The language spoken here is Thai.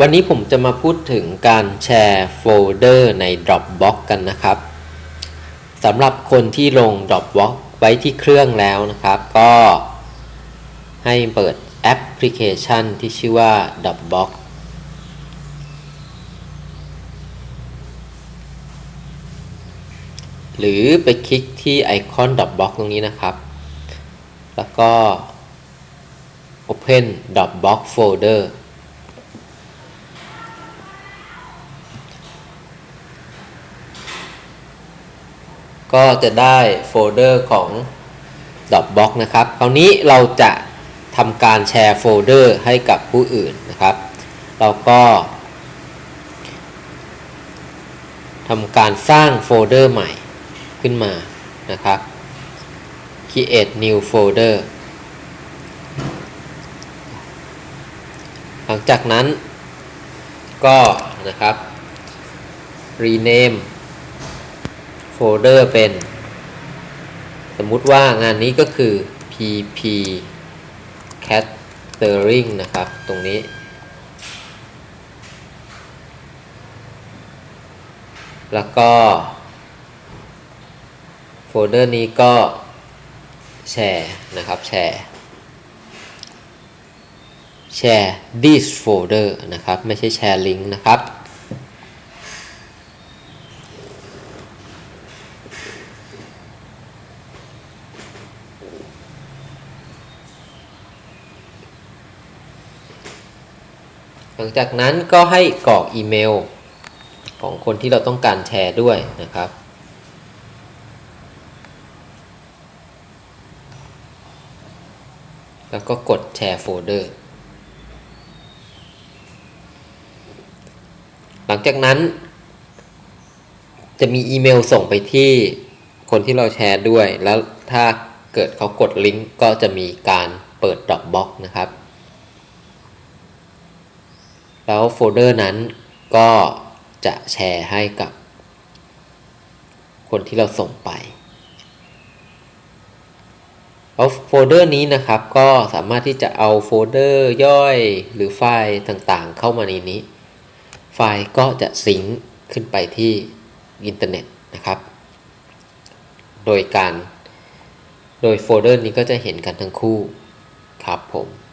วันนี้ผมจะมาพูดถึงการแชร์โฟลเดอร์ใน Dropbox กันนะครับสำหรับคนที่ลง Dropbox ไว้ที่เครื่องแล้วนะครับ ก็ให้เปิดแอปพลิเคชันที่ชื่อว่า Dropbox หรือไปคลิกที่ไอคอน Dropbox ตรงนี้นะครับ แล้วก็ Open Dropbox Folder ก็จะได้โฟลเดอร์ของ Dropbox นะครับ คราวนี้เราจะทำการแชร์โฟลเดอร์ให้กับผู้อื่นนะครับ เราก็ทำการสร้างโฟลเดอร์ใหม่ขึ้นมานะครับ create new folder หลังจากนั้นก็นะครับ rename โฟลเดอร์เป็น สมมุติว่างานนี้ก็คือ pp catering นะครับ ตรงนี้ แล้วก็ โฟลเดอร์นี้ก็แชร์นะครับแชร์แชร์ this folder นะครับ ไม่ใช่แชร์ลิงก์นะครับ หลังจากนั้นก็ให้กรอกอีเมลของคนที่เราต้องการแชร์ด้วยนะครับ แล้วก็กดแชร์โฟลเดอร์ หลังจากนั้น จะมีอีเมลส่งไปที่คนที่เราแชร์ด้วย แล้วถ้าเกิดเขากดลิงก์ก็จะมีการเปิด Dropbox นะครับ แล้วโฟลเดอร์นั้นก็จะแชร์ให้กับ คนที่เราส่งไปแล้วโฟลเดอร์นี้นะครับก็สามารถที่จะเอาโฟลเดอร์ย่อยหรือไฟล์ต่างๆ เข้ามาในนี้ ไฟล์ก็จะซิงขึ้นไปที่อินเทอร์เน็ตนะครับ โดยการ โดยโฟลเดอร์นี้ก็จะเห็นกันทั้งคู่ครับผม